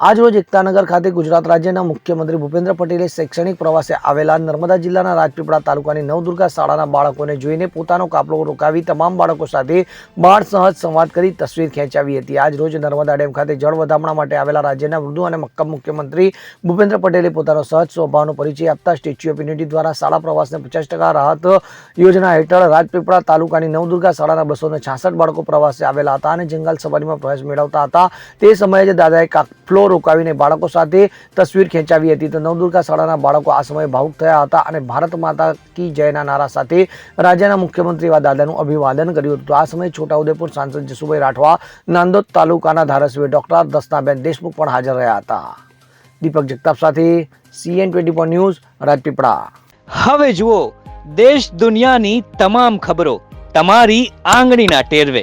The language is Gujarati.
આજ રોજ એકતાનગર ખાતે ગુજરાત રાજ્યના મુખ્યમંત્રી ભૂપેન્દ્ર પટેલે શૈક્ષણિક પ્રવાસે આવેલા નર્મદા જિલ્લાના રાજપીપળા તાલુકાની નવદુર્ગા શાળાના બાળકોને જોઈને પોતાનો કાપલો રોકાવી તમામ બાળકો સાથે બાળ સહજ સંવાદ કરી તસવીર ખેંચાવી હતી. આજ રોજ નર્મદા ડેમ ખાતે જળ વધામણા માટે આવેલા રાજ્યના વૃદ્ધુ અને મક્કમ મુખ્યમંત્રી ભૂપેન્દ્ર પટેલે પોતાનો સહજ સ્વભાવનો પરિચય આપતા સ્ટેચ્યુ ઓફ યુનિટી દ્વારા શાળા પ્રવાસને પચાસ ટકા રાહત યોજના હેઠળ રાજપીપળા તાલુકાની નવદુર્ગા શાળાના બસો ને છાસઠ બાળકો પ્રવાસે આવેલા હતા અને જંગલ સફારીમાં પ્રવેશ મેળવતા હતા. તે સમયે જ દાદાએ કાફલો રોકાવીને બાળકો સાથે તસવીર ખેંચાવી હતી. તો નવદુર્ગા શાળાના બાળકો આ સમયે ભાવુક થયા હતા અને ભારત માતા કી જયના નારા સાથે રાજ્યના મુખ્યમંત્રી એવા દાદાનું અભિવાદન કર્યું હતું. આ સમયે છોટાઉદેપુર સાંસદ જસુભાઈ રાઠવા, નાંદોદ તાલુકાના ધારાસભ્ય ડોક્ટર દસનાબેન દેશમુખ પણ હાજર રહ્યા હતા. દીપક જગતાપ સાથે CN twenty four news, Rajpipla. હવે જુઓ, દેશ દુનિયાની તમામ ખબરો તમારી આંગળીના ટેરવે.